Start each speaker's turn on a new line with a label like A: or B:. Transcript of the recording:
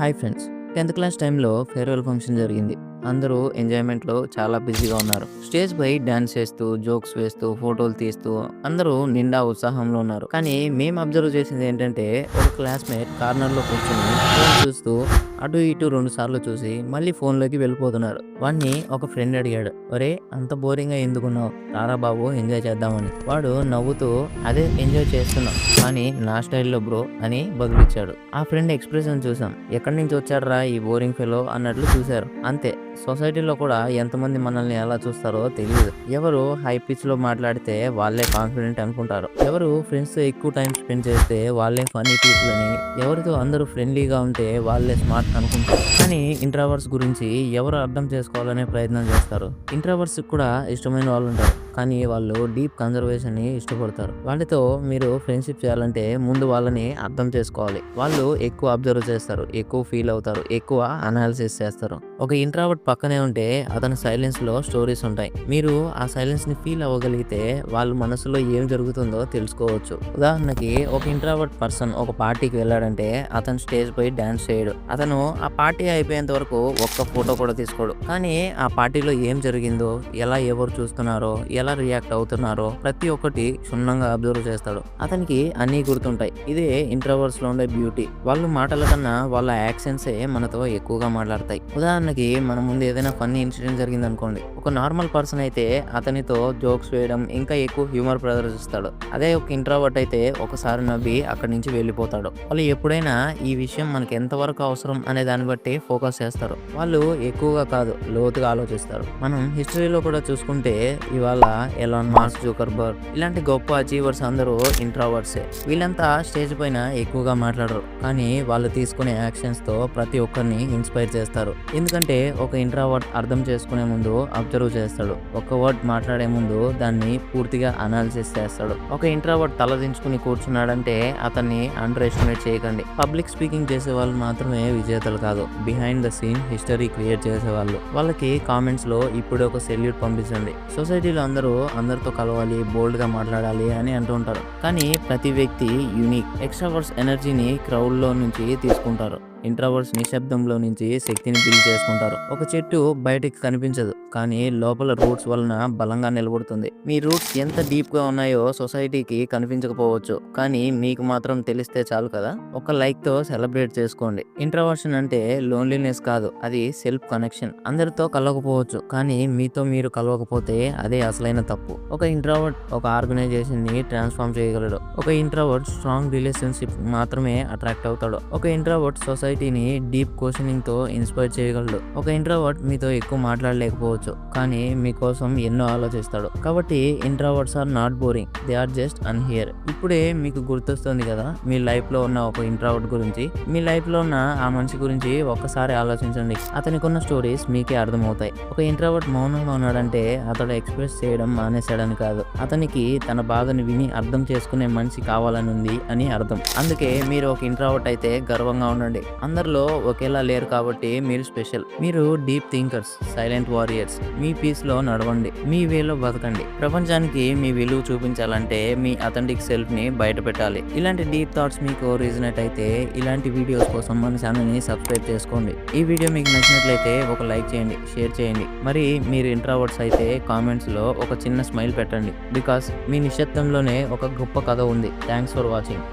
A: Hi friends. Tenth class టైంలో farewell function జరిగింది. అందరూ ఎంజాయ్మెంట్లో చాలా బిజీగా ఉన్నారు. స్టేజ్ పై డాన్స్ చేస్తూ జోక్స్ వేస్తూ ఫోటోలు తీస్తూ అందరూ నిండా ఉత్సాహంలో ఉన్నారు. కానీ మేము అబ్జర్వ్ చేసింది ఏంటంటే ఒక క్లాస్మేట్ కార్నర్లో కూర్చొని ఫోన్ చూస్తూ అటు ఇటు రెండు సార్లు చూసి మళ్ళీ ఫోన్లోకి వెళ్ళిపోతున్నారు. వాడిని ఒక ఫ్రెండ్ అడిగాడు ఒరే అంత బోరింగ్గా ఎందుకున్నావు? రారా బాబు ఎంజాయ్ చేద్దామని. వాడు నవ్వుతూ అదే ఎంజాయ్ చేస్తున్నాం కానీ నా స్టైల్లో బ్రో అని బదులిచ్చాడు. ఆ ఫ్రెండ్ ఎక్స్ప్రెషన్ చూసాం. ఎక్కడి నుంచి వచ్చాడరా ఈ బోరింగ్ ఫెలో? అన్నట్లు చూశారు. అంతే. సొసైటీలో కూడా ఎంతమంది మనల్ని ఎలా చూస్తారో తెలియదు ఎవరు హై పిచ్లో మాట్లాడితే వాళ్ళే కాన్ఫిడెంట్ అనుకుంటారు. ఎవరు ఫ్రెండ్స్తో ఎక్కువ టైం స్పెండ్ చేస్తే వాళ్ళే ఫనీ పీపుల్ అని ఎవరితో అందరూ ఫ్రెండ్లీగా ఉంటే వాళ్ళే స్మార్ట్ అనుకుంటారు కానీ ఇంట్రావర్స్ గురించి ఎవరు అర్థం చేసుకోవాలనే ప్రయత్నం చేస్తారు? ఇంట్రావర్స్ కూడా ఇష్టమైన వాళ్ళు ఉంటారు కానీ వాళ్ళు డీప్ కన్జర్వేషన్ని ఇష్టపడతారు. వాళ్ళతో మీరు ఫ్రెండ్షిప్ చేయాలంటే ముందు వాళ్ళని అర్థం చేసుకోవాలి. వాళ్ళు ఎక్కువ అబ్జర్వ్ చేస్తారు ఎక్కువ ఫీల్ అవుతారు ఎక్కువ అనాలిసిస్ చేస్తారు. ఒక ఇంట్రావర్ట్ పక్కనే ఉంటే అతని సైలెన్స్లో స్టోరీస్ ఉంటాయి. మీరు ఆ సైలెన్స్ని ఫీల్ అవ్వగలిగితే వాళ్ళ మనసులో ఏం జరుగుతుందో తెలుసుకోవచ్చు. ఉదాహరణకి ఒక ఇంట్రావర్ట్ పర్సన్ ఒక పార్టీకి వెళ్ళాడంటే అతను స్టేజ్ పై డ్యాన్స్ చేయడు. అతను ఆ పార్టీ అయిపోయేంత వరకు ఒక్క ఫోటో కూడా తీసుకోడు. కానీ ఆ పార్టీలో ఏం జరిగిందో ఎలా ఎవరు చూస్తున్నారో ఎలా ఎలా రియాక్ట్ అవుతున్నారో ప్రతి ఒక్కటి క్షుణ్ణంగా అబ్జర్వ్ చేస్తాడు. అతనికి అన్నీ గుర్తుంటాయి. ఇదే ఇంటర్వర్స్లో ఉండే బ్యూటీ వాళ్ళు మాటల కన్నా వాళ్ళ యాక్షన్సే మనతో ఎక్కువగా మాట్లాడతాయి. ఉదాహరణకి మన ముందు ఏదైనా ఫన్నీ ఇన్సిడెంట్ జరిగింది అనుకోండి ఒక నార్మల్ పర్సన్ అయితే అతనితో జోక్స్ వేయడం ఇంకా ఎక్కువ హ్యూమర్ ప్రదర్శిస్తాడు. అదే ఒక ఇంట్రావర్ట్ అయితే ఒకసారి నవ్వి అక్కడి నుంచి వెళ్ళిపోతాడు. వాళ్ళు ఎప్పుడైనా ఈ విషయం మనకి ఎంతవరకు అవసరం అనే దాన్ని బట్టి ఫోకస్ చేస్తారు. వాళ్ళు ఎక్కువగా కాదు లోతుగా ఆలోచిస్తారు. మనం హిస్టరీలో కూడా చూసుకుంటే ఇవాళ ఎలాన్ మాస్క్ జూకర్బర్గ్ ఇలాంటి గొప్ప అచీవర్స్ అందరూ ఇంట్రావర్ట్సే వీళ్ళంతా స్టేజ్ పైన ఎక్కువగా మాట్లాడరు. కానీ వాళ్ళు తీసుకునే యాక్షన్స్తో ప్రతి ఒక్కరిని ఇన్స్పైర్ చేస్తారు. ఎందుకంటే ఒక ఇంట్రావర్ట్ అర్థం చేసుకునే ముందు అబ్జర్వ్ చేస్తాడు. ఒక వర్డ్ మాట్లాడే ముందు దాన్ని పూర్తిగా అనాలిసిస్ చేస్తాడు. ఒక ఇంట్రావర్ట్ తలదించుకుని కూర్చున్నాడంటే అతన్ని అండర్ ఎస్టిమేట్ చేయకండి. పబ్లిక్ స్పీకింగ్ చేసే వాళ్ళు మాత్రమే విజేతలు కాదు. Behind the scene history create చేసే వాళ్ళు వాళ్ళకి కామెంట్స్లో ఇప్పుడు ఒక సెల్యూట్ పంపించండి. సొసైటీలో అందరూ అందరితో కలవాలి బోల్డ్గా మాట్లాడాలి అని అంటూ ఉంటారు. కానీ ప్రతి వ్యక్తి యూనిక్ ఎక్స్ట్రావర్స్ ఎనర్జీని క్రౌడ్లో నుంచి తీసుకుంటారు. ఇంట్రావర్స్ నిశ్శబ్దంలో నుంచి శక్తిని బిల్డ్ చేసుకుంటారు ఒక చెట్టు బయటికి కనిపించదు కానీ లోపల రూట్స్ వలన బలంగా నిలబడుతుంది. మీ రూట్స్ ఎంత డీప్గా ఉన్నాయో సొసైటీకి కనిపించకపోవచ్చు కానీ మీకు మాత్రం తెలిస్తే చాలు కదా? ఒక లైక్తో సెలబ్రేట్ చేసుకోండి. ఇంట్రావర్షన్ అంటే లోన్లీనెస్ కాదు అది సెల్ఫ్ కనెక్షన్. అందరితో కలవకపోవచ్చు కానీ మీతో మీరు కలవకపోతే అదే అసలైన తప్పు. ఒక ఇంట్రావర్ట్ ఒక ఆర్గనైజేషన్ని ట్రాన్స్ఫార్మ్ చేయగలడు. ఒక ఇంట్రావర్ట్ స్ట్రాంగ్ రిలేషన్షిప్ మాత్రమే అట్రాక్ట్ అవుతాడు. ఒక ఇంట్రావర్ట్ సొసైటీని డీప్ క్వశ్చనింగ్తో ఇన్స్పైర్ చేయగలడు. ఒక ఇంట్రావర్ట్ మీతో ఎక్కువ మాట్లాడలేకపోవచ్చు కానీ మీకోసం ఎన్నో ఆలోచిస్తాడు. కాబట్టి introverts are not boring they are just unheard. ఇప్పుడే మీకు గుర్తొస్తుంది కదా మీ లైఫ్లో ఉన్న ఒక ఇంట్రావర్ట్ గురించి. మీ లైఫ్లో ఉన్న ఆ మనిషి గురించి ఒక్కసారి ఆలోచించండి. అతనికి ఉన్న స్టోరీస్ మీకే అర్థమవుతాయి. ఒక ఇంట్రావర్ట్ మౌనంగా ఉన్నాడంటే అతడు ఎక్స్ప్రెస్ చేయడం మానేశాడని కాదు. అతనికి తన బాధను విని అర్థం చేసుకునే మనిషి కావాలని ఉంది అని అర్థం. అందుకే మీరు ఒక ఇంట్రావర్ట్ అయితే గర్వంగా ఉండండి. అందరిలో ఒకేలా లేరు కాబట్టి మీరు స్పెషల్. మీరు డీప్ థింకర్స్ సైలెంట్ వారియర్స్ మీ పీస్లో నడవండి మీ వేలో బతకండి. ప్రపంచానికి మీ విలువ చూపించాలంటే మీ అథెంటిక్ సెల్ఫ్ని బయట పెట్టాలి. ఇలాంటి డీప్ థాట్స్ మీకు రీజనేట్ అయితే ఇలాంటి వీడియోస్ కోసం మన ఛానల్ని సబ్స్క్రైబ్ చేసుకోండి. ఈ వీడియో మీకు నచ్చినట్లయితే ఒక లైక్ చేయండి షేర్ చేయండి. మరి మీరు ఇంట్రావర్ట్స్ అయితే కామెంట్స్లో ఒక చిన్న స్మైల్ పెట్టండి. బికాస్ మీ నిశ్శబ్దంలోనే ఒక గొప్ప కథ ఉంది. Thanks for watching.